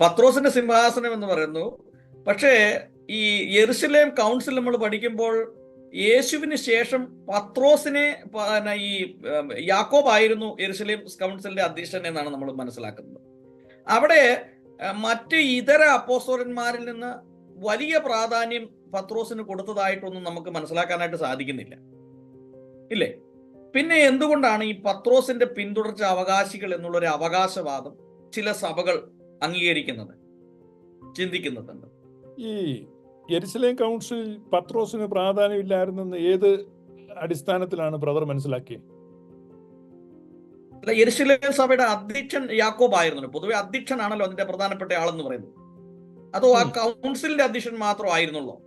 പത്രോസിന്റെ സിംഹാസനം എന്ന് പറയുന്നു. പക്ഷേ ഈ യെറുസലേം കൗൺസിൽ നമ്മൾ പഠിക്കുമ്പോൾ യേശുവിന് ശേഷം പത്രോസിനെ ഈ യാക്കോബ് ആയിരുന്നു യെറുസലേം കൗൺസിലിന്റെ അധ്യക്ഷൻ എന്നാണ് നമ്മൾ മനസ്സിലാക്കുന്നത്. അവിടെ മറ്റ് ഇതര അപ്പോസ്തലന്മാരിൽ നിന്ന് വലിയ പ്രാധാന്യം പത്രോസിന് കൊടുത്തതായിട്ടൊന്നും നമുക്ക് മനസ്സിലാക്കാനായിട്ട് സാധിക്കുന്നില്ല. ഇല്ലേ? പിന്നെ എന്തുകൊണ്ടാണ് ഈ പത്രോസിന്റെ പിന്തുടർച്ച അവകാശികൾ എന്നുള്ളൊരു അവകാശവാദം ചില സഭകൾ അംഗീകരിക്കുന്നത് ചിന്തിക്കുന്നതുണ്ട്. ഈ ജെറുസലേം കൗൺസിൽ പത്രോസിന് പ്രാധാന്യമില്ലായിരുന്നെന്ന് ഏത് അടിസ്ഥാനത്തിലാണ് ബ്രദർ മനസ്സിലാക്കിയത് അല്ല സഭയുടെ അധ്യക്ഷൻ യാക്കോബ് ആയിരുന്നു പൊതുവെ അധ്യക്ഷനാണല്ലോ അതിന്റെ പ്രധാനപ്പെട്ട ആളെന്ന് പറയുന്നത്. അതോ ആ. കൗൺസിലിന്റെ അധ്യക്ഷൻ മാത്രം ആയിരുന്നുള്ളോ?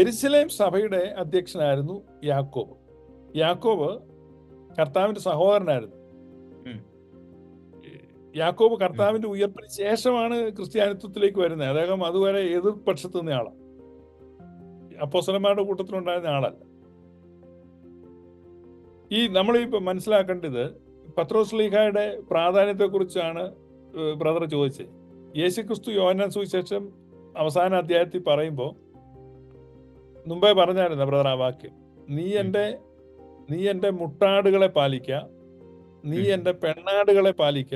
എരിശിലേം സഭയുടെ അധ്യക്ഷനായിരുന്നു യാക്കോബ്. യാക്കോബ് കർത്താവിന്റെ സഹോദരനായിരുന്നു. യാക്കോബ് കർത്താവിന്റെ ഉയർപ്പിന് ശേഷമാണ് ക്രിസ്ത്യാനിത്വത്തിലേക്ക് വരുന്നത്. അദ്ദേഹം അതുവരെ എതിർപക്ഷത്ത് നിന്ന ആളാണ്. അപ്പോസലന്മാരുടെ കൂട്ടത്തിലുണ്ടായിരുന്ന ആളല്ല. ഈ നമ്മൾ ഇപ്പൊ മനസ്സിലാക്കേണ്ടത് പത്രോസ്ലീഹയുടെ പ്രാധാന്യത്തെക്കുറിച്ചാണ് ബ്രദർ ചോദിച്ചത്. യേശുക്രിസ്തു യോഹന്നാൻ സുവിശേഷം അവസാന അധ്യായത്തിൽ പറയുമ്പോൾ മുമ്പേ പറഞ്ഞായിരുന്നു ബ്രദർ ആ വാക്യം. നീ എന്റെ നീ എന്റെ മുട്ടാടുകളെ പാലിക്ക നീ. എന്റെ പെണ്ണാടുകളെ പാലിക്ക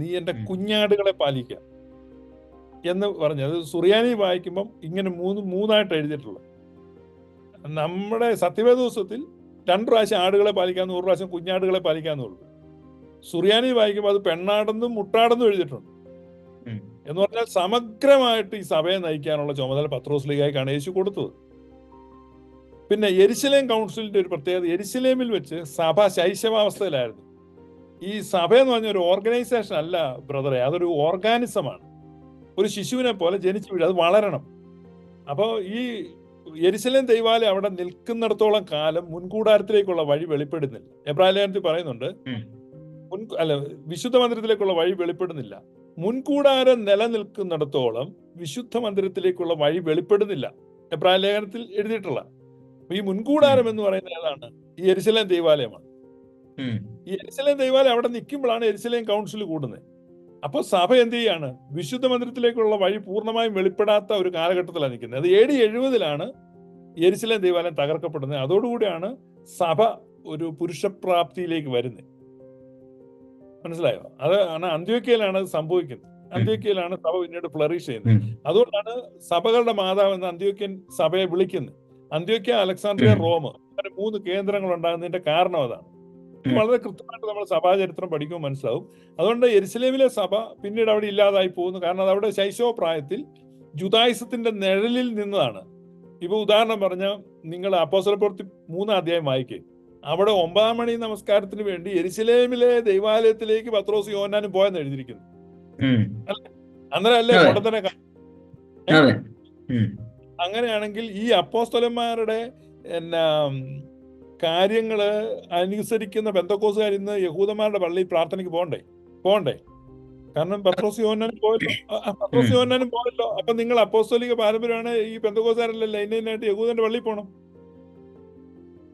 നീ എന്റെ കുഞ്ഞാടുകളെ പാലിക്ക എന്ന് പറഞ്ഞു. അത് സുറിയാനി വായിക്കുമ്പം ഇങ്ങനെ മൂന്ന് മൂന്നായിട്ട് എഴുതിയിട്ടുള്ളത്. നമ്മുടെ സത്യവേദ ദിവസത്തിൽ രണ്ട് പ്രാവശ്യം ആടുകളെ പാലിക്കാന്ന് ഒരു പ്രാവശ്യം കുഞ്ഞാടുകളെ പാലിക്കാന്നുള്ളൂ സുറിയാനി വായിക്കുമ്പോൾ അത് പെണ്ണാടെന്നും മുട്ടാടെന്നും എഴുതിയിട്ടുണ്ട്. എന്ന് പറഞ്ഞാൽ സമഗ്രമായിട്ട് ഈ സഭയെ നയിക്കാനുള്ള ചുമതല പത്രോസ് ലീഗായിക്കാണ് യേശു കൊടുത്തത്. പിന്നെ എരിശിലേം കൗൺസിലിന്റെ ഒരു പ്രത്യേകത എരിശിലേമിൽ വെച്ച് സഭ ശൈശവാവസ്ഥയിലായിരുന്നു. ഈ സഭ എന്ന് പറഞ്ഞ ഒരു ഓർഗനൈസേഷൻ അല്ല ബ്രദറെ. അതൊരു ഓർഗാനിസമാണ്. ഒരു ശിശുവിനെ പോലെ ജനിച്ചു വീഴും. അത് വളരണം. അപ്പോൾ ഈ എരിശലം ദൈവാലയം അവിടെ നിൽക്കുന്നിടത്തോളം കാലം മുൻകൂടാരത്തിലേക്കുള്ള വഴി വെളിപ്പെടുന്നില്ല. എബ്രാലേഖനത്തിൽ പറയുന്നുണ്ട് മുൻ അല്ല വിശുദ്ധ മന്ദിരത്തിലേക്കുള്ള വഴി വെളിപ്പെടുന്നില്ല. മുൻകൂടാരം നിലനിൽക്കുന്നിടത്തോളം വിശുദ്ധ മന്ദിരത്തിലേക്കുള്ള വഴി വെളിപ്പെടുന്നില്ല. എബ്രാഹിം ലേഖനത്തിൽ എഴുതിയിട്ടുള്ള. ഈ മുൻകൂടാരം എന്ന് പറയുന്നത് ഏതാണ്? ഈ എരിശലേം ദൈവാലയമാണ്. ഈ എരിശലേം ദൈവാലയം അവിടെ നിൽക്കുമ്പോഴാണ് എരിശലേം കൗൺസിൽ കൂടുന്നത്. അപ്പോൾ സഭ എന്ത് ചെയ്യാണ്? വിശുദ്ധ മന്ദിരത്തിലേക്കുള്ള വഴി പൂർണമായും വെളിപ്പെടാത്ത ഒരു കാലഘട്ടത്തിലാണ് നിൽക്കുന്നത്. അത് എ ഡി എഴുപതിലാണ് എരിശലേം ദൈവാലയം തകർക്കപ്പെടുന്നത്. അതോടുകൂടിയാണ് സഭ ഒരു പുരുഷപ്രാപ്തിയിലേക്ക് വരുന്നത്. മനസ്സിലായോ? അത് ആണ് അന്ത്യോക്കയിലാണ് സംഭവിക്കുന്നത്. അന്ത്യോക്കയിലാണ് സഭ പിന്നീട് ഫ്ലറിഷ് ചെയ്യുന്നത്. അതുകൊണ്ടാണ് സഭകളുടെ മാതാവ് എന്ന് അന്ത്യോക്യൻ സഭയെ വിളിക്കുന്നത്. അന്ത്യോക്യ അലക്സാണ്ട്രിയ റോമ് റോം അങ്ങനെ മൂന്ന് കേന്ദ്രങ്ങൾ ഉണ്ടാകുന്നതിന്റെ കാരണം അതാണ്. വളരെ കൃത്യമായിട്ട് നമ്മൾ സഭാചരിത്രം പഠിക്കുമ്പോൾ മനസ്സിലാവും. അതുകൊണ്ട് എരുസലേമിലെ സഭ പിന്നീട് അവിടെ ഇല്ലാതായി പോകുന്നു. കാരണം അത് അവിടെ ശൈശവ പ്രായത്തിൽ ജുദായിസത്തിന്റെ നിഴലിൽ നിന്നതാണ്. ഇപ്പൊ ഉദാഹരണം പറഞ്ഞാൽ നിങ്ങൾ അപ്പോസലപ്പുറത്തി മൂന്നാം അധ്യായം വായിക്കേ. അവിടെ ഒമ്പതാം മണി നമസ്കാരത്തിന് വേണ്ടി എരിശിലേമിലെ ദൈവാലയത്തിലേക്ക് പത്രോസ് യോനാനും പോയെന്ന് എഴുതിയിരിക്കുന്നു. അന്നേരം അല്ലേ? അതെ. കൊണ്ടത്തനെ അതെ. ഉം. അങ്ങനെയാണെങ്കിൽ ഈ അപ്പോസ്തലന്മാരുടെ എന്നാ ഉം, കാര്യങ്ങൾ അനുസരിക്കുന്ന ബന്ധക്കോസുകാർ ഇന്ന് യഹൂദന്മാരുടെ പള്ളിയിൽ പ്രാർത്ഥനയ്ക്ക് പോകണ്ടേ? പോകണ്ടേ? കാരണം പത്രോസ് പോയല്ലോ. പത്രോസ്. പോയല്ലോ. അപ്പൊ നിങ്ങൾ അപ്പോസ്തോലിക പാരമ്പര്യമാണ് ഈ ബന്ധക്കോസുകാരല്ല ലൈനായിട്ട് യഹൂദന്റെ പള്ളിയിൽ പോകണം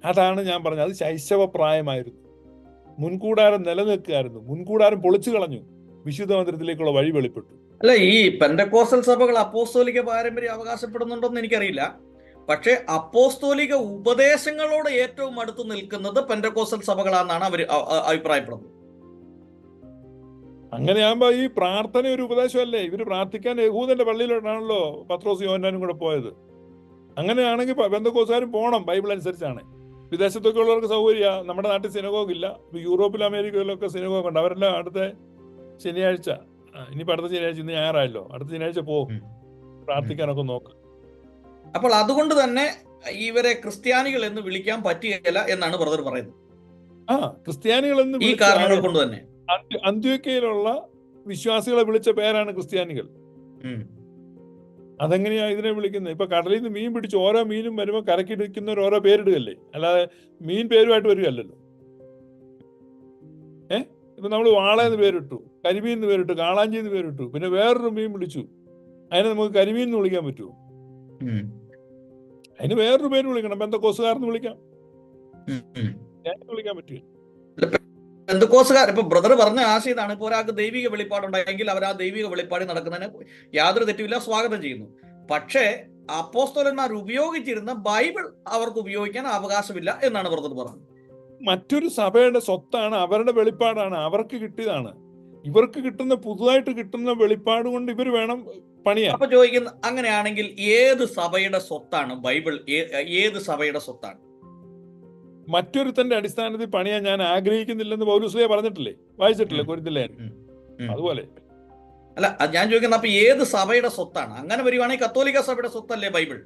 അതാണ് ഞാൻ പറഞ്ഞത്. അത് ശൈശവ പ്രായമായിരുന്നു മുൻകൂടാരം നിലനിൽക്കുകയായിരുന്നു. മുൻകൂടാരം പൊളിച്ചു കളഞ്ഞു. വിശുദ്ധ മന്ദിരത്തിലേക്കുള്ള വഴി വെളിപ്പെട്ടു. അല്ല ഈ പെന്തക്കോസൽ സഭകൾ അപ്പോസ്തോലിക പാരമ്പര്യം അവകാശപ്പെടുന്നുണ്ടോന്ന് എനിക്കറിയില്ല. പക്ഷേ അപ്പോസ്തോലിക ഉപദേശങ്ങളോട് ഏറ്റവും അടുത്ത് നിൽക്കുന്നത് പെൻഡക്കോസൽ സഭകളാണെന്നാണ് അവർ അഭിപ്രായപ്പെടുന്നത്. അങ്ങനെയാകുമ്പോ ഈ പ്രാർത്ഥന ഒരു ഉപദേശമല്ലേ? ഇവർ പ്രാർത്ഥിക്കാൻ യഹൂദന്റെ പള്ളിയിലോട്ടാണല്ലോ പത്രോസ് യോഹന്നാനും കൂടെ പോയത്. അങ്ങനെയാണെങ്കിൽ ബന്ധക്കോസാരും പോകണം ബൈബിൾ അനുസരിച്ചാണ്. വിദേശത്തൊക്കെ ഉള്ളവർക്ക് സൗകര്യ. നമ്മുടെ നാട്ടിൽ സിനഗോഗ് ഇല്ല. ഇപ്പൊ യൂറോപ്പിലും അമേരിക്കയിലൊക്കെ സിനഗോഗ് ഉണ്ട്. അവരെല്ലാം അടുത്ത ശനിയാഴ്ച ഇനിയിപ്പോ അടുത്ത ശനിയാഴ്ച ഇന്ന് ഞായറായല്ലോ. അടുത്ത ശനിയാഴ്ച പോകും. പ്രാർത്ഥിക്കാനൊക്കെ നോക്ക്. അപ്പോൾ അതുകൊണ്ട് തന്നെ ഇവരെ ക്രിസ്ത്യാനികൾ എന്ന് വിളിക്കാൻ പറ്റുകയില്ല എന്നാണ് ബ്രദർ പറയുന്നത്. ആ ക്രിസ്ത്യാനികൾ എന്ന് ഈ കാരണങ്ങൾ കൊണ്ട് തന്നെ. അന്ത്യക്കയിലുള്ള വിശ്വാസികളെ വിളിച്ച പേരാണ് ക്രിസ്ത്യാനികൾ. അതെങ്ങനെയാ ഇതിനെ വിളിക്കുന്നത്? ഇപ്പൊ കടലിൽ നിന്ന് മീൻ പിടിച്ച് ഓരോ മീനും വരുമ്പോൾ കരക്കിടിക്കുന്നവർ ഓരോ പേരിടുകയല്ലേ? അല്ലാതെ മീൻ പേരുമായിട്ട് വരികയല്ലല്ലോ. ഏ? ഇപ്പൊ നമ്മൾ വാള വാളയെന്ന് പേരിട്ടു കരിമീൻ എന്ന് പേരിട്ടു കാളാഞ്ചി എന്ന് പേരിട്ടു പിന്നെ വേറൊരു മീൻ വിളിച്ചു. അതിനെ നമുക്ക് കരിമീൻ എന്ന് വിളിക്കാൻ പറ്റുമോ. അതിന് വേറൊരു പേര് വിളിക്കണം. ബന്ധക്കോസുകാരെന്ന് വിളിക്കാം. ഞാൻ വിളിക്കാൻ പറ്റില്ല ബന്ധുക്കോസുകാർ ഇപ്പൊ ബ്രദർ പറഞ്ഞ ആശയം ഇതാണ്. ഇപ്പൊ ഒരാൾക്ക് ദൈവിക വെളിപ്പാടുണ്ടായെങ്കിൽ അവർ ആ ദൈവിക വെളിപ്പാട് നടക്കുന്നതിന് യാതൊരു തെറ്റുമില്ല സ്വാഗതം ചെയ്യുന്നു. പക്ഷേ അപ്പോസ്തോലന്മാർ ഉപയോഗിച്ചിരുന്ന ബൈബിൾ അവർക്ക് ഉപയോഗിക്കാൻ അവകാശമില്ല എന്നാണ് ബ്രദർ പറഞ്ഞത്. മറ്റൊരു സഭയുടെ സ്വത്താണ് അവരുടെ വെളിപ്പാടാണ്. അവർക്ക് കിട്ടിയതാണ്. ഇവർക്ക് കിട്ടുന്ന പുതുതായിട്ട് കിട്ടുന്ന വെളിപ്പാട് കൊണ്ട് ഇവർ വേണം അപ്പൊ ചോദിക്കുന്ന അങ്ങനെയാണെങ്കിൽ ഏത് സഭയുടെ സ്വത്താണ്? ബൈബിൾ ഏത് സഭയുടെ സ്വത്താണ്? മറ്റൊരുത്തന്റെ അടിസ്ഥാനത്തിൽ പണിയാൻ ഞാൻ ആഗ്രഹിക്കുന്നില്ലെന്ന് പൗലുസ്ലിയ പറഞ്ഞിട്ടില്ലേ? വായിച്ചിട്ടില്ലേ. കുരുത്തില്ലേ. അതുപോലെ. അല്ല ഞാൻ ചോദിക്കുന്നത് അപ്പൊ ഏത് സഭയുടെ സ്വത്താണ്? അങ്ങനെ വരുവാണെങ്കിൽ കത്തോലിക്ക സഭയുടെ സ്വത്തല്ലേ ബൈബിൾ?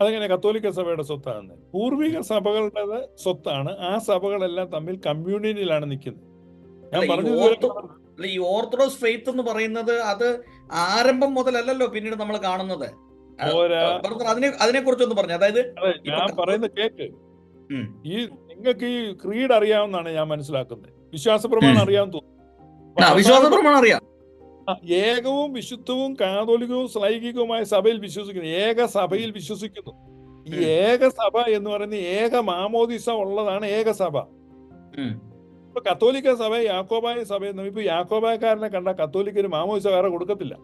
അതെങ്ങനെ കത്തോലിക്ക സഭയുടെ സ്വത്താണ്? പൂർവിക സഭകളുടെ സ്വത്താണ്. ആ സഭകളെല്ലാം തമ്മിൽ കമ്മ്യൂണിയനിലാണ് നിൽക്കുന്നത്. ഞാൻ അല്ല ഈ ഓർത്തഡോക്സ് ഫെയ്ത്ത് എന്ന് പറയുന്നത് അത് ആരംഭം മുതലല്ലല്ലോ പിന്നീട് നമ്മൾ കാണുന്നത്. അതിനെ അതിനെ കുറിച്ചൊന്ന് പറഞ്ഞു. അതായത് ഞാൻ പറയുന്ന കേക്ക്. ഈ നിങ്ങൾക്ക് ഈ ക്രീഡ് അറിയാവുന്നതാണ് ഞാൻ മനസ്സിലാക്കുന്നത്. വിശ്വാസപ്രമാണം. അറിയാൻ തോന്നുന്നു. ആ, അറിയാം. ഏകവും വിശുദ്ധവും കാതോലികവും സ്ലൈകികവുമായ സഭയിൽ വിശ്വസിക്കുന്നു. ഏക സഭയിൽ വിശ്വസിക്കുന്നു. ഈ ഏകസഭ ഏക സഭ എന്ന് പറയുന്ന ഏക മാമോദിസ ഉള്ളതാണ് ഏക സഭ. ഇപ്പൊ കത്തോലിക്ക സഭ യാക്കോബായ സഭ ഇപ്പൊ യാക്കോബായക്കാരനെ കണ്ട കത്തോലിക്കന് മാമോദിസ വേറെ കൊടുക്കത്തില്ല.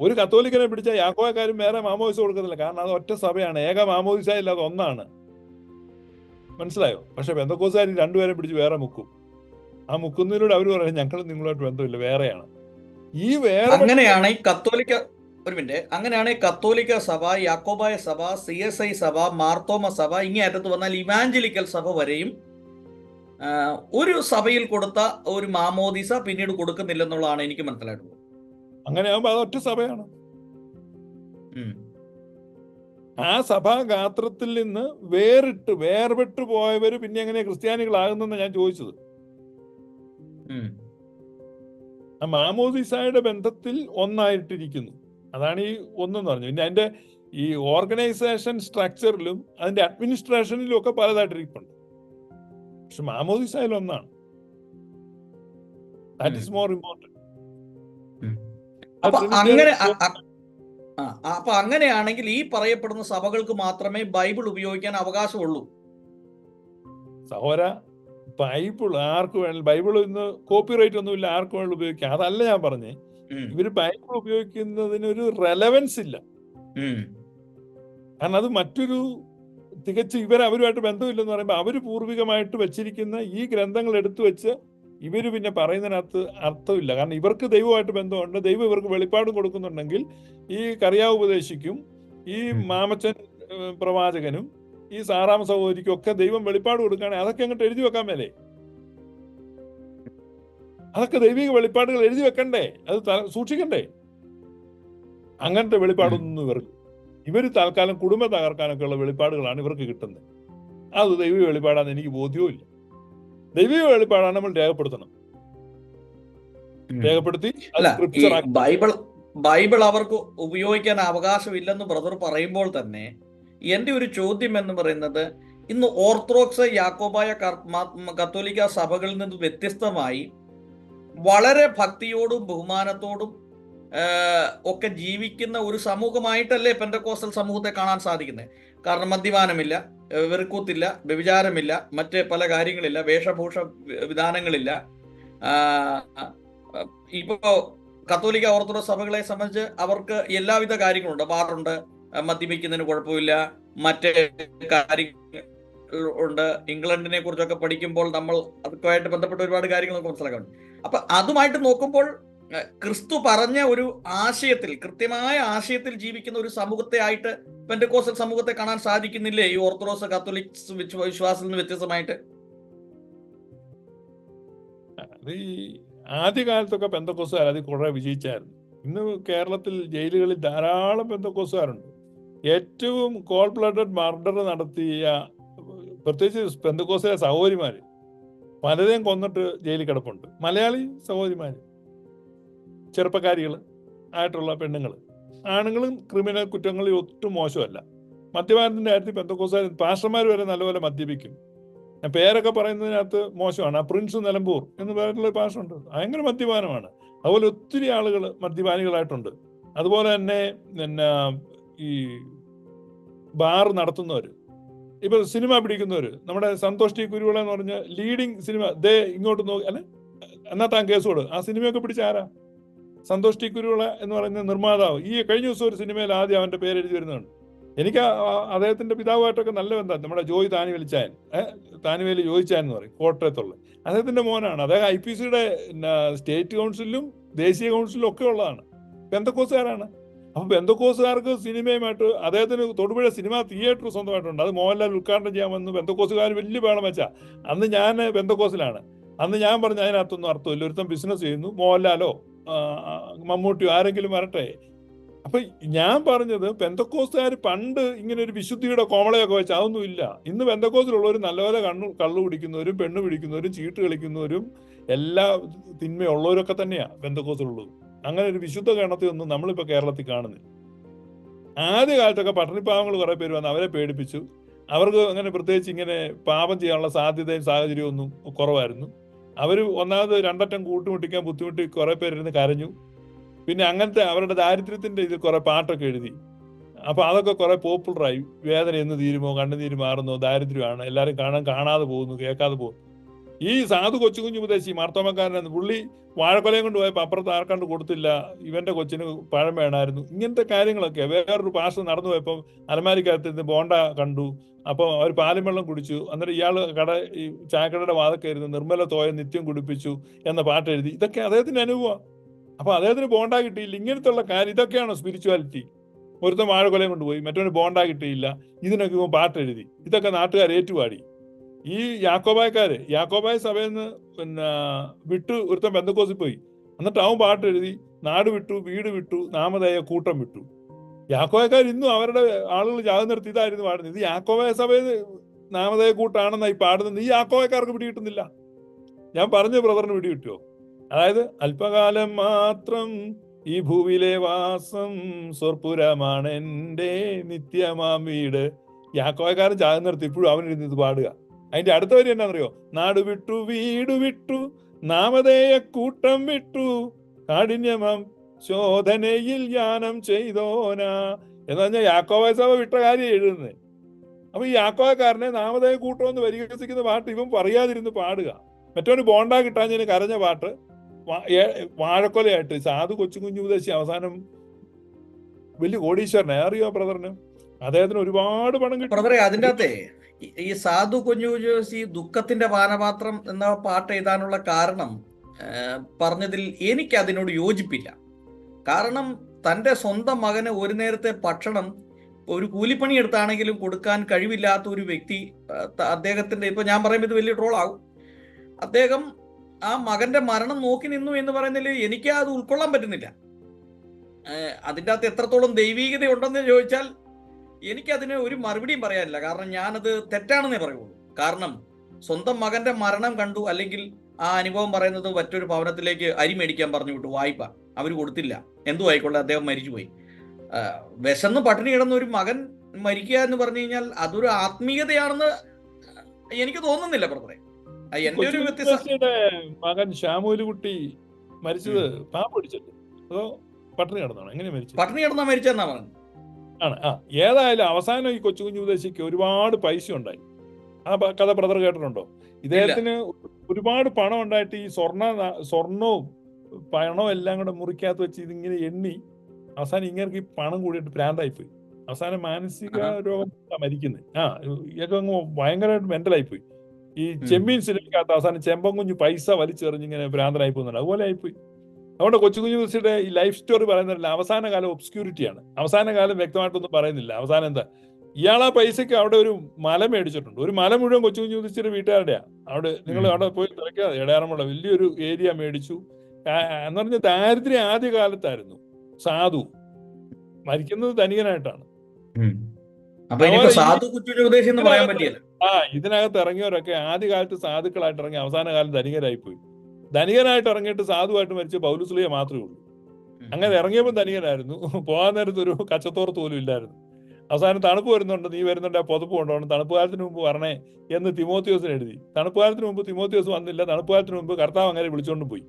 ഒരു കത്തോലിക്കനെ പിടിച്ച യാക്കോബായക്കാരും വേറെ മാമോദിസ കൊടുക്കത്തില്ല. കാരണം അത് ഒറ്റ സഭയാണ്. ഏക മാമോദിസ ഇല്ലാതെ ഒന്നാണ്. മനസ്സിലായോ? പക്ഷെ ബന്ധക്കോസുകാരി രണ്ടുപേരെ പിടിച്ച് വേറെ മുക്കും. ആ മുക്കുന്നതിലൂടെ അവർ പറയും ഞങ്ങൾ നിങ്ങളുമായിട്ട് ബന്ധമില്ല വേറെയാണ്. ഈ വേറെ അങ്ങനെയാണ് ഈ കത്തോലിക്ക ഒരു മിനിറ്റ്. അങ്ങനെയാണ് കത്തോലിക്ക സഭ യാക്കോബായ സഭ സി എസ് ഐ സഭ മാർത്തോമ സഭ ഇങ്ങേ അറ്റത്ത് വന്നാൽ ഇവാഞ്ചലിക്കൽ സഭ വരെയും ഒരു സഭയിൽ കൊടുത്ത ഒരു മാമോദിസ പിന്നീട് കൊടുക്കുന്നില്ലെന്നുള്ളതാണ് എനിക്ക് മനസ്സിലായിട്ടുള്ളത്. അങ്ങനെയാകുമ്പോ അത് ഒറ്റ സഭയാണ്. ആ സഭാഗാത്രത്തിൽ നിന്ന് വേറിട്ട് വേർപെട്ട് പോയവര് പിന്നെ എങ്ങനെ ക്രിസ്ത്യാനികളാകുന്നെന്ന് ഞാൻ ചോദിച്ചത്. ആ മാമോദിസായുടെ ബന്ധത്തിൽ ഒന്നായിട്ടിരിക്കുന്നു. അതാണ് ഈ ഒന്നെന്ന് പറഞ്ഞു പിന്നെ അതിന്റെ ഈ ഓർഗനൈസേഷൻ സ്ട്രക്ചറിലും അതിന്റെ അഡ്മിനിസ്ട്രേഷനിലും ഒക്കെ പലതായിട്ടിരിപ്പുണ്ട്. പക്ഷെ മാമോദിസായാലും ഒന്നാണ്. That is more important. അപ്പൊ അങ്ങനെ അങ്ങനെയാണെങ്കിൽ ഈ പറയപ്പെടുന്ന സഭകൾക്ക് മാത്രമേ ബൈബിൾ ഉപയോഗിക്കാൻ അവകാശമുള്ളൂ. സഹോര ബൈബിൾ ആർക്ക് വേണം ബൈബിൾ ഇന്ന് കോപ്പിറൈറ്റ് ഒന്നുമില്ല ആർക്ക് വേണം ഉപയോഗിക്കാം. അതല്ല ഞാൻ പറഞ്ഞേ ഇവർ ബൈബിൾ ഉപയോഗിക്കുന്നതിന് ഒരു റെലവൻസ് ഇല്ല. കാരണം അത് മറ്റൊരു തികച്ച് ഇവർ അവരുമായിട്ട് ബന്ധമില്ലെന്ന് പറയുമ്പോൾ അവർ പൂർവികമായിട്ട് വെച്ചിരിക്കുന്ന ഈ ഗ്രന്ഥങ്ങൾ എടുത്തു വെച്ച് ഇവർ പിന്നെ പറയുന്നതിനകത്ത് അർത്ഥമില്ല. കാരണം ഇവർക്ക് ദൈവമായിട്ട് ബന്ധമുണ്ട്. ദൈവം ഇവർക്ക് വെളിപ്പാടും കൊടുക്കുന്നുണ്ടെങ്കിൽ ഈ കറിയാവ് ഉപദേശിക്കും ഈ. മാമച്ചൻ പ്രവാചകനും ഈ സാറാമ സഹോദരിക്കും ഒക്കെ ദൈവം വെളിപ്പാട് കൊടുക്കുകയാണെങ്കിൽ അതൊക്കെ അങ്ങോട്ട് എഴുതി വെക്കാൻ മേലേ. അതൊക്കെ ദൈവിക വെളിപ്പാടുകൾ എഴുതി വെക്കണ്ടേ? അത് സൂക്ഷിക്കണ്ടേ? അങ്ങനത്തെ വെളിപ്പാടൊന്നും ഇവർക്ക് ഇവർ തൽക്കാലം കുടുംബം തകർക്കാനൊക്കെ ഉള്ള വെളിപ്പാടുകളാണ് ഇവർക്ക് കിട്ടുന്നത്. അത് ദൈവിക വെളിപ്പാടാന്ന് എനിക്ക് ബോധ്യവും ഇല്ല. ദൈവിക വെളിപ്പാടാണ് നമ്മൾ രേഖപ്പെടുത്തണം. രേഖപ്പെടുത്തി ബൈബിൾ ബൈബിൾ അവർക്ക് ഉപയോഗിക്കാൻ അവകാശമില്ലെന്ന് ബ്രദർ പറയുമ്പോൾ തന്നെ എന്റെ ഒരു ചോദ്യം എന്ന് പറയുന്നത് ഇന്ന് ഓർത്തഡോക്സ് യാക്കോബായ കത്തോലിക്ക സഭകളിൽ നിന്ന് വ്യത്യസ്തമായി വളരെ ഭക്തിയോടും ബഹുമാനത്തോടും ഒക്കെ ജീവിക്കുന്ന ഒരു സമൂഹമായിട്ടല്ലേ പെന്തക്കോസ്റ്റൽ സമൂഹത്തെ കാണാൻ സാധിക്കുന്നത് കാരണം മദ്യപാനമില്ല വെറുക്കൂത്തില്ല വ്യഭിചാരമില്ല മറ്റ് പല കാര്യങ്ങളില്ല വേഷഭൂഷ വിധാനങ്ങളില്ല. ഇപ്പോ കത്തോലിക്ക ഓർത്തഡോക്സ് സഭകളെ സംബന്ധിച്ച് അവർക്ക് എല്ലാവിധ കാര്യങ്ങളുണ്ട്. ബാറുണ്ട് മദ്യപിക്കുന്നതിന് കുഴപ്പമില്ല മറ്റ് കാര്യങ്ങൾ ഉണ്ട്. ഇംഗ്ലണ്ടിനെ കുറിച്ചൊക്കെ പഠിക്കുമ്പോൾ നമ്മൾ അതുമായിട്ട് ബന്ധപ്പെട്ട ഒരുപാട് കാര്യങ്ങളൊക്കെ മനസ്സിലാക്കുന്നുണ്ട് അപ്പൊ അതുമായിട്ട് നോക്കുമ്പോൾ ക്രിസ്തു പറഞ്ഞ ഒരു ആശയത്തിൽ കൃത്യമായ ആശയത്തിൽ ജീവിക്കുന്ന ഒരു സമൂഹത്തെ ആയിട്ട് പെൻഡക്കോസൽ സമൂഹത്തെ കാണാൻ സാധിക്കുന്നില്ലേ? ഈ ഓർത്തഡോക്സ് കത്തോലിക്സ് വിശ്വാസത്തിൽ നിന്ന് വ്യത്യസ്തമായിട്ട്. ഈ ആദ്യകാലത്തൊക്കെ പെന്തക്കോസുകാർ അതിൽ കുറെ വിജയിച്ചായിരുന്നു. ഇന്ന് കേരളത്തിൽ ജയിലുകളിൽ ധാരാളം പെന്തക്കോസുകാരുണ്ട് ഏറ്റവും കോൾ ബ്ലഡഡ് മർഡർ നടത്തിയ പ്രത്യേകിച്ച് പെന്തക്കോസിലെ സഹോദരിമാര് പലരെയും കൊന്നിട്ട് ജയിലിൽ കിടപ്പുണ്ട്. മലയാളി സഹോദരിമാര്. ചെറുപ്പക്കാരികൾ ആയിട്ടുള്ള പെണ്ണുങ്ങൾ ആണുങ്ങളും ക്രിമിനൽ കുറ്റങ്ങളിൽ ഒട്ടും മോശമല്ല. മദ്യപാനത്തിന്റെ കാര്യത്തിൽ പെന്തക്കോസുകാർ പാസ്റ്റർമാർ വരെ നല്ലപോലെ മദ്യപിക്കും. പേരൊക്കെ പറയുന്നതിനകത്ത് മോശമാണ്. ആ പ്രിൻസ് നിലമ്പൂർ എന്ന് പറഞ്ഞിട്ടുള്ള ഭാഷയുണ്ട് ഭയങ്കര മദ്യപാനമാണ്. അതുപോലെ ഒത്തിരി ആളുകൾ മദ്യപാനികളായിട്ടുണ്ട്. അതുപോലെ തന്നെ പിന്നെ ഈ ബാർ നടത്തുന്നവർ ഇപ്പൊ സിനിമ പിടിക്കുന്നവർ നമ്മുടെ സന്തോഷ് ടി കുരുവിള എന്ന് പറഞ്ഞ ലീഡിങ് സിനിമ ദേ ഇങ്ങോട്ട് നോക്കി അല്ലെ എന്നാ താൻ കേസ് ആ സിനിമയൊക്കെ പിടിച്ച ആരാ? സന്തോഷ് ടി കുരുവിള എന്ന് പറയുന്ന നിർമ്മാതാവ്. ഈ കഴിഞ്ഞ ദിവസം ഒരു സിനിമയിൽ ആദ്യം അവന്റെ പേര് എഴുതി വരുന്നുണ്ട് എനിക്ക് അദ്ദേഹത്തിന്റെ പിതാവുമായിട്ടൊക്കെ നല്ല ബന്ധം. നമ്മുടെ ജോയ് താനിവലിച്ചായൻ താനുവേലി ജോയിച്ചാൻ എന്ന് പറയും കോട്ടയത്തുള്ള. അദ്ദേഹത്തിന്റെ മോനാണ്. അദ്ദേഹം ഐ പി സിയുടെ സ്റ്റേറ്റ് കൗൺസിലും ദേശീയ കൗൺസിലും ഒക്കെ ഉള്ളതാണ്. ബന്ധക്കോസുകാരാണ്. അപ്പൊ ബന്ധക്കോസുകാർക്ക് സിനിമയുമായിട്ട് അദ്ദേഹത്തിന് തൊടുപുഴ സിനിമ തിയേറ്റർ സ്വന്തമായിട്ടുണ്ട്. അത് മോഹൻലാൽ ഉദ്ഘാടനം ചെയ്യാൻ വന്നു ബന്ധക്കോസുകാർ വലിയ വേണം വെച്ചാ. അന്ന് ഞാൻ ബന്ധക്കോസിലാണ്. അന്ന് ഞാൻ പറഞ്ഞ അതിനകത്തൊന്നും അർത്ഥമില്ല. ഒരുത്തം ബിസിനസ് ചെയ്യുന്നു. മോഹൻലാലോ? മമ്മൂട്ടിയോ ആരെങ്കിലും വരട്ടെ. അപ്പൊ ഞാൻ പറഞ്ഞത് പെന്തക്കോസ്തുകാർ പണ്ട് ഇങ്ങനെ ഒരു വിശുദ്ധിയുടെ കോമളയൊക്കെ വെച്ച് അതൊന്നും ഇല്ല. ഇന്ന് പെന്തക്കോസിലുള്ളവരും നല്ലപോലെ കണ്ണു കള്ളു പിടിക്കുന്നവരും പെണ്ണ് പിടിക്കുന്നവരും ചീട്ട് കളിക്കുന്നവരും എല്ലാ തിന്മയുള്ളവരൊക്കെ തന്നെയാ പെന്തക്കോസിലുള്ളത്. അങ്ങനെ ഒരു വിശുദ്ധ ഗണത്തിൽ ഒന്നും നമ്മളിപ്പോ കേരളത്തിൽ കാണുന്നില്ല. ആദ്യ കാലത്തൊക്കെ പട്ടണിപ്പാവങ്ങൾ കുറെ പേര് വന്ന് അവരെ പേടിപ്പിച്ചു. അവർക്ക് അങ്ങനെ പ്രത്യേകിച്ച് ഇങ്ങനെ പാപം ചെയ്യാനുള്ള സാധ്യതയും സാഹചര്യവും ഒന്നും കുറവായിരുന്നു. അവർ ഒന്നാമത് രണ്ടറ്റം കൂട്ടുമുട്ടിക്കാൻ ബുദ്ധിമുട്ടി കുറെ പേരിരുന്ന് കരഞ്ഞു. പിന്നെ അങ്ങനത്തെ അവരുടെ ദാരിദ്ര്യത്തിന്റെ ഇതിൽ കുറെ പാട്ടൊക്കെ എഴുതി. അപ്പൊ അതൊക്കെ കുറെ പോപ്പുലറായി. വേദന എന്ന് തീരുമോ കണ്ണു തീരുമാറുന്നോ ദാരിദ്ര്യമാണ്. എല്ലാരും കാണാൻ കാണാതെ പോകുന്നു കേൾക്കാതെ പോകുന്നു. ഈ സാധു കൊച്ചു കുഞ്ഞു ഉപദേശി മാർത്തോമക്കാരനായിരുന്നു പുള്ളി വാഴക്കൊലയും കൊണ്ട് പോയപ്പോ അപ്പുറത്ത് ആർക്കണ്ട് കൊടുത്തില്ല ഇവന്റെ കൊച്ചിന് പഴം വേണമായിരുന്നു ഇങ്ങനത്തെ കാര്യങ്ങളൊക്കെ വേറൊരു പാഷ നടന്നു പോയപ്പോൾ അലമാരിക്കകത്ത് നിന്ന് ബോണ്ട കണ്ടു. അപ്പോൾ അവർ പാലും വെള്ളം കുടിച്ചു. അന്നേരം ഇയാൾ കട ഈ ചായക്കടയുടെ വാതക്കായിരുന്നു നിർമ്മല തോയ നിത്യം കുടിപ്പിച്ചു എന്ന പാട്ട് എഴുതി. ഇതൊക്കെ അദ്ദേഹത്തിന്റെ അനുഭവം അപ്പൊ അദ്ദേഹത്തിന് ബോണ്ട കിട്ടിയില്ല. ഇങ്ങനത്തെ ഉള്ള കാര്യം ഇതൊക്കെയാണോ സ്പിരിച്വാലിറ്റി ഒരുത്തൻ വാഴക്കൊലയും കൊണ്ടുപോയി മറ്റൊരു ബോണ്ട കിട്ടിയില്ല. ഇതിനൊക്കെ പാട്ട് എഴുതി. ഇതൊക്കെ നാട്ടുകാർ ഏറ്റുപാടി. ഈ യാക്കോബായക്കാര് യാക്കോബായ സഭയിൽ നിന്ന് പിന്നെ വിട്ടു ഒരുത്തൻ ബന്ധക്കോസിൽ പോയി. എന്നിട്ട് അവൻ പാട്ട് എഴുതി നാട് വിട്ടു വീട് വിട്ടു നാമധേയ കൂട്ടം വിട്ടു. യാക്കോബായക്കാർ ഇന്നും അവരുടെ ആളുകൾ ജാതി നിർത്തി ഇതായിരുന്നു പാടുന്നത്. ഇത് യാക്കോബായ സഭയിൽ നാമധേയ കൂട്ടാണെന്നായി പാടുന്നത്. ഈ യാക്കോബായക്കാർക്ക് പിടികിട്ടുന്നില്ല. ഞാൻ പറഞ്ഞു ബ്രദറിന് പിടികിട്ടുമോ അതായത് അല്പകാലം മാത്രം ഈ ഭൂവിലെ വാസം സ്വർപുരമാണ് എന്റെ നിത്യമാം വീട്. യാക്കോയക്കാരൻ ജാതി നിർത്തി ഇപ്പോഴും അവനിരുന്ന് ഇത് പാടുക. അതിന്റെ അടുത്ത വരി എന്നാണെന്നറിയോ നാട് വിട്ടു വീട് വിട്ടു നാമധേയ കൂട്ടം വിട്ടു. കാഠിന്യമം ശോധനയിൽ ജ്ഞാനം ചെയ്തോനാ. എന്ന് പറഞ്ഞാൽ യാക്കോവായ സഭ വിട്ട കാര്യം എഴുതുന്നത് അപ്പൊ ഈ യാക്കോവക്കാരനെ നാമധേയ കൂട്ടം എന്ന് പരിഹസിക്കുന്ന പാട്ട് ഇവൻ പറയാതിരുന്ന് പാടുക. മറ്റൊരു ബോണ്ട കിട്ടാഞ്ഞതിന് കരഞ്ഞ പാട്ട് വാഴക്കൊലയായിട്ട് സാധു കൊച്ചു കുഞ്ഞു ഉദ്ദേശി അവസാനം വലിയ കോടീശ്വരനെ അറിയോ ബ്രദറിന്? അദ്ദേഹത്തിന് ഒരുപാട് പണം കിട്ടും. അതിന്റെ ഈ- സാധു കുഞ്ഞു ജോസി ദുഃഖത്തിന്റെ പാനപാത്രം എന്ന പാട്ട് എഴുതാനുള്ള കാരണം പറഞ്ഞതിൽ എനിക്ക് അതിനോട് യോജിപ്പില്ല. കാരണം തന്റെ സ്വന്തം മകന് ഒരു നേരത്തെ ഭക്ഷണം ഒരു കൂലിപ്പണി എടുത്താണെങ്കിലും കൊടുക്കാൻ കഴിവില്ലാത്ത ഒരു വ്യക്തി അദ്ദേഹത്തിന്റെ ഇപ്പൊ ഞാൻ പറയുമ്പോൾ ഇത് വലിയ ട്രോളാകും അദ്ദേഹം ആ മകന്റെ മരണം നോക്കി നിന്നു എന്ന് പറയുന്നതിൽ എനിക്ക് അത് ഉൾക്കൊള്ളാൻ പറ്റുന്നില്ല. അതിന്റെ അകത്ത് എത്രത്തോളം ദൈവീകത ഉണ്ടെന്ന് ചോദിച്ചാൽ എനിക്കതിന് ഒരു മറുപടിയും പറയാനില്ല. കാരണം ഞാനത് തെറ്റാണെന്നേ പറയുള്ളൂ. കാരണം സ്വന്തം മകന്റെ മരണം കണ്ടു അല്ലെങ്കിൽ ആ അനുഭവം പറയുന്നത് മറ്റൊരു ഭവനത്തിലേക്ക് അരി മേടിക്കാൻ പറഞ്ഞു വിട്ടു. വായ്പ. അവർ കൊടുത്തില്ല. എന്തു ആയിക്കോട്ടെ അദ്ദേഹം മരിച്ചുപോയി. വിശന്ന് പട്ടിണി കിടന്ന ഒരു മകൻ മരിക്കുക എന്ന് പറഞ്ഞു കഴിഞ്ഞാൽ അതൊരു ആത്മീയതയാണെന്ന് എനിക്ക് തോന്നുന്നില്ല ബ്രദറെ. എന്റെ ഒരു വ്യത്യസ്ത മകൻ ശ്യാമൂലുകുട്ടി മരിച്ചത് പാമ്പ് പിടിച്ചല്ലേ അതോ പട്ടിണി കിടന്നാണ് എങ്ങനെ മരിച്ചു? പട്ടിണി കിടന്നാ മരിച്ചെന്നാ പറഞ്ഞത്. ആണ്. ആ ഏതായാലും അവസാനം ഈ കൊച്ചു കുഞ്ഞു ഉപദേശിക്ക് ഒരുപാട് പൈസ ഉണ്ടായി. ആ കഥ ബ്രദർ കേട്ടിട്ടുണ്ടോ? ഇദ്ദേഹത്തിന് ഒരുപാട് പണം ഉണ്ടായിട്ട് ഈ സ്വർണ സ്വർണവും പണവും എല്ലാം കൂടെ മുറിക്കകത്ത് വെച്ച് ഇതിങ്ങനെ എണ്ണി അവസാനം ഇങ്ങനെ ഈ പണം കൂടിയിട്ട് ഭ്രാന്തായി പോയി. അവസാനം മാനസിക രോഗം മരിക്കുന്നത് ആ ഇതൊക്കെ അങ്ങ് ഭയങ്കരമായിട്ട് മെന്റലായി പോയി. ഈ. ചെമ്മീൻ സിനിമയ്ക്കകത്ത് അവസാനം ചെമ്പം കുഞ്ഞു പൈസ വലിച്ചെറിഞ്ഞ് ഇങ്ങനെ ഭ്രാന്തനായി പോകുന്നുണ്ട്. അതുപോലെ ആയിപ്പോയി അതുകൊണ്ട് കൊച്ചു കുഞ്ഞു കുസിയുടെ ഈ ലൈഫ് സ്റ്റോറി പറയുന്നില്ല അവസാന കാലം ഒബ്സ്ക്യൂരിറ്റിയാണ് അവസാന കാലം വ്യക്തമായിട്ടൊന്നും പറയുന്നില്ല. അവസാനം എന്താ? ഇയാൾ ആ പൈസക്ക് അവിടെ ഒരു മല മേടിച്ചിട്ടുണ്ട്. ഒരു മല മുഴുവൻ കൊച്ചു കുഞ്ഞു ദിവസയുടെ വീട്ടുകാരുടെയാ. അവിടെ നിങ്ങൾ അവിടെ പോയി തിരക്കാതെ ഇടയാറമുള്ള വലിയൊരു ഏരിയ മേടിച്ചു. എന്ന് പറഞ്ഞ ദാരിദ്ര്യം ആദ്യ കാലത്തായിരുന്നു സാധു. മരിക്കുന്നത് ധനികനായിട്ടാണ്. ആ ഇതിനകത്ത് ഇറങ്ങിയവരൊക്കെ ആദ്യകാലത്ത് സാധുക്കളായിട്ട് ഇറങ്ങി അവസാന കാലം ധനികരായി പോയി ധനികനായിട്ട് ഇറങ്ങിയിട്ട് സാധുവായിട്ട് മരിച്ച പൗലുസ്ലിയ മാത്രമേ ഉള്ളൂ. അങ്ങനെ ഇറങ്ങിയപ്പോൾ ധനികനായിരുന്നു. പോകാൻ നേരത്ത് ഒരു കച്ചത്തോർത്ത് പോലും ഇല്ലായിരുന്നു. അവസാനം തണുപ്പ് വരുന്നുണ്ട് നീ വരുന്നുണ്ട് ആ പുതപ്പ് കൊണ്ടുപോകണം. തണുപ്പ് കാലത്തിന് മുമ്പ് വരണേ എന്ന് തിമോത്തിയോസിന് എഴുതി. തണുപ്പ് കാലത്തിന് മുമ്പ് തിമോത്തിയോസ് വന്നില്ല. തണുപ്പ് കാലത്തിന് മുമ്പ് കർത്താവ് അങ്ങനെ വിളിച്ചോണ്ട് പോയി.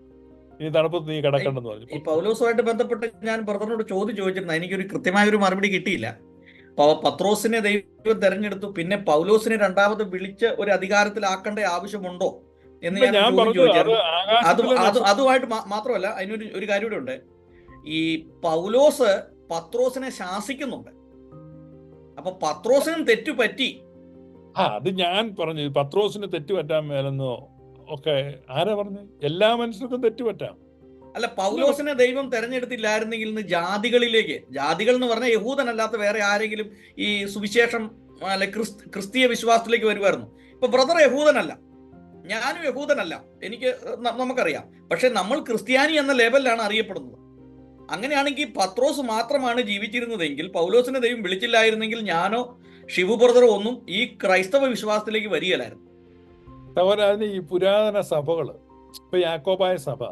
ഇനി തണുപ്പത്ത് നീ കിടക്കണ്ടെന്ന് ഈ പറഞ്ഞു പൗലോസുമായിട്ട് ബന്ധപ്പെട്ട് ഞാൻ ബ്രദറിനോട് ചോദ്യം ചോദിച്ചിരുന്നു. എനിക്കൊരു കൃത്യമായ ഒരു മറുപടി കിട്ടിയില്ല. പത്രോസിനെ ദൈവം തെരഞ്ഞെടുത്തു. പിന്നെ പൗലോസിനെ രണ്ടാമത് വിളിച്ച് ഒരു അധികാരത്തിലാക്കേണ്ട ആവശ്യമുണ്ടോ? എന്ന് ഞാൻ ചോദിച്ചു അത് ചോദിച്ചായിരുന്നു. അത് അതുമായിട്ട് മാത്രമല്ല അതിനൊരു ഒരു കാര്യം കൂടെ ഉണ്ട്. ഈ പൗലോസ് പത്രോസിനെ ശാസിക്കുന്നുണ്ട്. അപ്പൊ പത്രോസിനും തെറ്റു പറ്റി. ആ അത് ഞാൻ പറഞ്ഞു. പത്രോസിന് തെറ്റ് പറ്റാൻ മേലെന്നോ ഒക്കെ ആരാ പറഞ്ഞു? എല്ലാ മനുഷ്യർക്കും തെറ്റ് പറ്റാം. അല്ല പൗലോസിനെ ദൈവം തെരഞ്ഞെടുത്തില്ലായിരുന്നെങ്കിൽ ഇന്ന് ജാതികളിലേക്ക് ജാതികൾ എന്ന് പറഞ്ഞാൽ യഹൂദനല്ലാത്ത വേറെ ആരെങ്കിലും ഈ സുവിശേഷം അല്ലെ ക്രിസ് ക്രിസ്തീയ വിശ്വാസത്തിലേക്ക് വരുമായിരുന്നു. ഇപ്പൊ ബ്രദർ യഹൂദനല്ല. ഞാനും യഹൂദനല്ല. എനിക്ക് നമുക്കറിയാം. പക്ഷെ നമ്മൾ ക്രിസ്ത്യാനി എന്ന ലേബലിലാണ് അറിയപ്പെടുന്നത്. അങ്ങനെയാണെങ്കിൽ പത്രോസ് മാത്രമാണ് ജീവിച്ചിരുന്നതെങ്കിൽ പൗലോസിനെ ദൈവം വിളിച്ചില്ലായിരുന്നെങ്കിൽ ഞാനോ ഷിവു ബ്രദറോ ഒന്നും ഈ ക്രൈസ്തവ വിശ്വാസത്തിലേക്ക് വരികയില്ലായിരുന്നു. സഹോദരൻ ഈ പുരാതന സഭകൾ ഇപ്പൊ യാക്കോബായ സഭ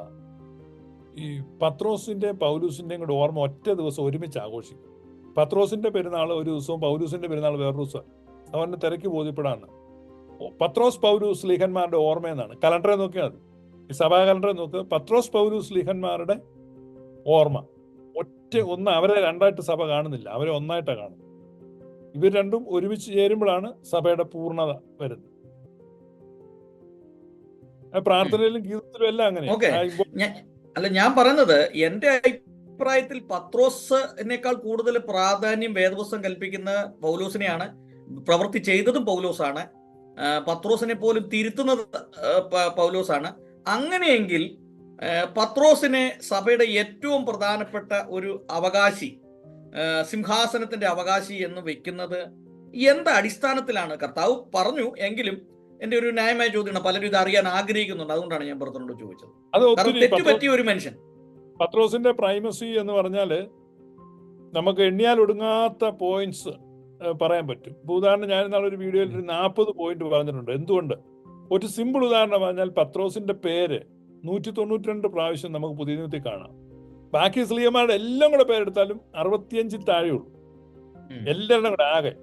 ഈ പത്രോസിന്റെ പൗലൂസിന്റെയും കൂടെ ഓർമ്മ ഒറ്റ ദിവസം ഒരുമിച്ച് ആഘോഷിക്കും. പത്രോസിന്റെ പെരുന്നാൾ ഒരു ദിവസവും പൗലൂസിന്റെ പെരുന്നാൾ വേറൊരു ദിവസം അവന്റെ തിരക്ക് ബോധ്യപ്പെടാണ് പത്രോസ് പൗരൂസ് ലീഹന്മാരുടെ ഓർമ്മ എന്നാണ് കലണ്ടറെ നോക്കിയാൽ മതി. ഈ സഭാ കലണ്ടറെ നോക്കുക പത്രോസ് പൗരൂസ് ലീഹന്മാരുടെ ഓർമ്മ. ഒറ്റ ഒന്ന് അവരെ രണ്ടായിട്ട് സഭ കാണുന്നില്ല. അവരെ ഒന്നായിട്ടാണ് കാണുന്നത്. ഇവർ രണ്ടും ഒരുമിച്ച് ചേരുമ്പോഴാണ് സഭയുടെ പൂർണത വരുന്നത്. പ്രാർത്ഥനയിലും ഗീതത്തിലും എല്ലാം അങ്ങനെ അല്ല ഞാൻ പറയുന്നത് എന്റെ അഭിപ്രായത്തിൽ പത്രോസിനേക്കാൾ കൂടുതൽ പ്രാധാന്യം വേദപുസ്തകം കൽപ്പിക്കുന്ന പൗലോസിനെയാണ്. പ്രവൃത്തി ചെയ്തതും പൗലോസാണ്. പത്രോസിനെ പോലും തിരുത്തുന്നത് പൗലോസാണ്. അങ്ങനെയെങ്കിൽ പത്രോസിനെ സഭയുടെ ഏറ്റവും പ്രധാനപ്പെട്ട ഒരു അവകാശി സിംഹാസനത്തിന്റെ അവകാശി എന്ന് വെക്കുന്നത് എന്ത് അടിസ്ഥാനത്തിലാണ്? കർത്താവ് പറഞ്ഞു എങ്കിലും എന്റെ ഒരു ന്യായമായ ചോദ്യമാണ്. പലരും ഇത് അറിയാൻ ആഗ്രഹിക്കുന്നുണ്ട്. അതുകൊണ്ടാണ് ഞാൻ ബ്രദറിനോട് ചോദിച്ചത്. അത് കാരണം ഒത്തിരി തെറ്റ് പത്രോ- പറ്റിയ ഒരു മനുഷ്യൻ. പത്രോസിന്റെ പ്രൈമസി എന്ന് പറഞ്ഞാൽ നമുക്ക് എണ്ണിയാൽ ഒടുങ്ങാത്ത പോയിന്റ്സ് പറയാൻ പറ്റും. ഇപ്പൊ ഉദാഹരണം ഞാൻ ഇന്നാളെ ഒരു വീഡിയോയിൽ ഒരു നാൽപ്പത് പോയിന്റ് പറഞ്ഞിട്ടുണ്ട്. എന്തുകൊണ്ട്? ഒരു സിമ്പിൾ ഉദാഹരണം പറഞ്ഞാൽ പത്രോസിന്റെ പേര് നൂറ്റി തൊണ്ണൂറ്റി രണ്ട് പ്രാവശ്യം നമുക്ക് പുതിയ നിയമത്തിൽ കാണാം. ബാക്കി സ്ലീയമാരുടെ എല്ലാം കൂടെ പേരെടുത്താലും അറുപത്തിയഞ്ചിൽ താഴെയുള്ളൂ. എല്ലാവരുടെ കൂടെ ആകെ.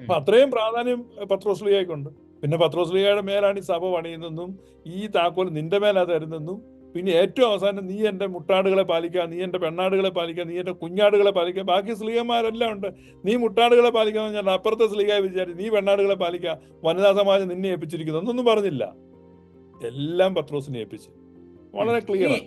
അപ്പൊ അത്രയും പ്രാധാന്യം പത്രോസ്ലിയായിക്കൊണ്ട് പിന്നെ പത്രോസ്ലിയയുടെ മേലാണ് ഈ സഭ പണിയുന്നതെന്നും ഈ താക്കോൽ നിന്റെ മേലാ തരുന്നെന്നും പിന്നെ ഏറ്റവും അവസാനം നീ എന്റെ മുട്ടാടുകളെ പാലിക്കുക നീ എന്റെ പെണ്ണാടുകളെ പാലിക്കുക നീ എന്റെ കുഞ്ഞാടുകളെ പാലിക്കുക ബാക്കി സ്ലീഹന്മാരെല്ലാം ഉണ്ട്. നീ മുട്ടാടുകളെ പാലിക്കുക ഞാൻ അപ്പുറത്തെ സ്ലീഹായി വിചാരിച്ചു നീ പെണ്ണാടുകളെ പാലിക്കുക വനിതാ സമാജം നിന്നെ ഏൽപ്പിച്ചിരിക്കുന്നു. എന്നൊന്നും പറഞ്ഞില്ല. എല്ലാം പത്രോസിനെ ഏൽപ്പിച്ചു. വളരെ ക്ലിയർ ഈ